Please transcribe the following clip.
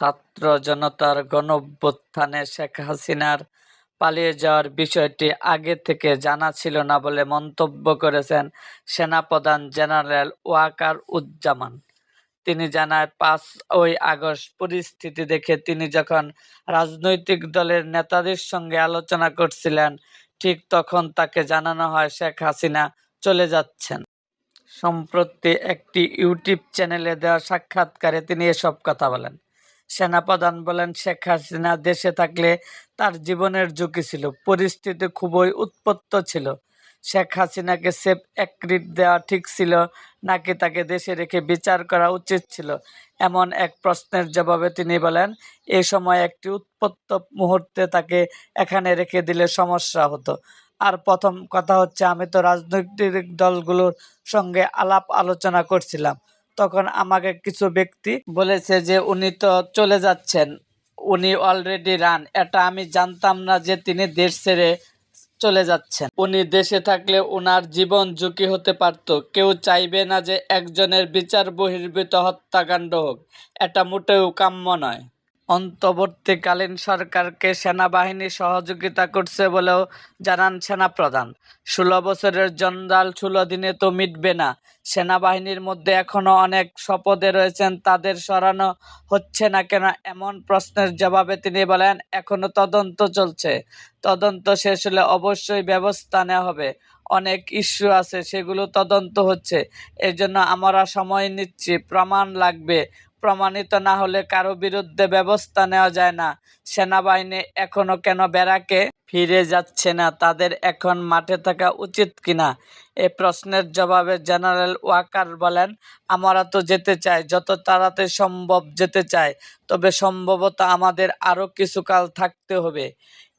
ছাত্র জনতার গণঅভ্যুত্থানে শেখ হাসিনার পালিয়ে যাওয়ার বিষয়টি আগে থেকে জানা ছিল না বলে মন্তব্য করেছেন সেনাপ্রধান জেনারেল ওয়াকার উজ্জামান। তিনি জানায়, পাঁচ ওই আগস্ট পরিস্থিতি দেখে তিনি যখন রাজনৈতিক দলের নেতাদের সঙ্গে আলোচনা করছিলেন, ঠিক তখন তাকে জানানো হয় শেখ হাসিনা চলে যাচ্ছেন। সম্প্রতি একটি ইউটিউব চ্যানেলে দেওয়া সাক্ষাৎকারে তিনি এসব কথা বলেন। সেনাপ্রধান বলেন, শেখ হাসিনা দেশে থাকলে তার জীবনের ঝুঁকি ছিল, পরিস্থিতি খুবই উৎপত্ত ছিল। শেখ হাসিনাকে সেফ একরিট দেওয়া ঠিক ছিল, নাকি তাকে দেশে রেখে বিচার করা উচিত ছিল? এমন এক প্রশ্নের জবাবে তিনি বলেন, এ সময় একটি উৎপত্ত মুহূর্তে তাকে এখানে রেখে দিলে সমস্যা হতো। আর প্রথম কথা হচ্ছে, আমি তো রাজনৈতিক দলগুলোর সঙ্গে আলাপ আলোচনা করছিলাম। তখন আমাকে কিছু ব্যক্তি বলেছে যে উনি তো চলে যাচ্ছেন। উনি অলরেডি রান এটা আমি জানতাম না যে তিনি দেশ ছেড়ে চলে যাচ্ছেন। উনি দেশে থাকলে ওনার জীবন ঝুঁকি হতে পারত। কেউ চাইবে না যে একজনের বিচার বহির্ভূত হত্যাকাণ্ড হোক। এটা মোটেও কাম্য নয়। অন্তর্বর্তীকালীন সরকারকে সেনাবাহিনী সহযোগিতা করছে বলেও জানান সেনাপ্রধান। ষোলো বছরের জঞ্জাল ষোলো দিনে তো মিটবে না। সেনাবাহিনীর মধ্যে এখনও অনেক শপথে রয়েছেন, তাদের সরানো হচ্ছে না কেন এমন প্রশ্নের জবাবে তিনি বলেন, এখনও তদন্ত চলছে। তদন্ত শেষ হলে অবশ্যই ব্যবস্থা নেওয়া হবে। অনেক ইস্যু আছে, সেগুলো তদন্ত হচ্ছে। এর জন্য আমরা সময় নিচ্ছি, প্রমাণ লাগবে। প্রমাণিত না হলে কারও বিরুদ্ধে ব্যবস্থা নেওয়া যায় না। সেনাবাহিনী এখনও কেন বেড়াকে ফিরে যাচ্ছে না? তাদের এখন মাঠে থাকা উচিত কিনা? এ প্রশ্নের জবাবে জেনারেল ওয়াকার বলেন, আমরা তো যেতে চাই, যত তাড়াতাড়ি সম্ভব যেতে চাই, তবে সম্ভবত আমাদের আরও কিছুকাল থাকতে হবে।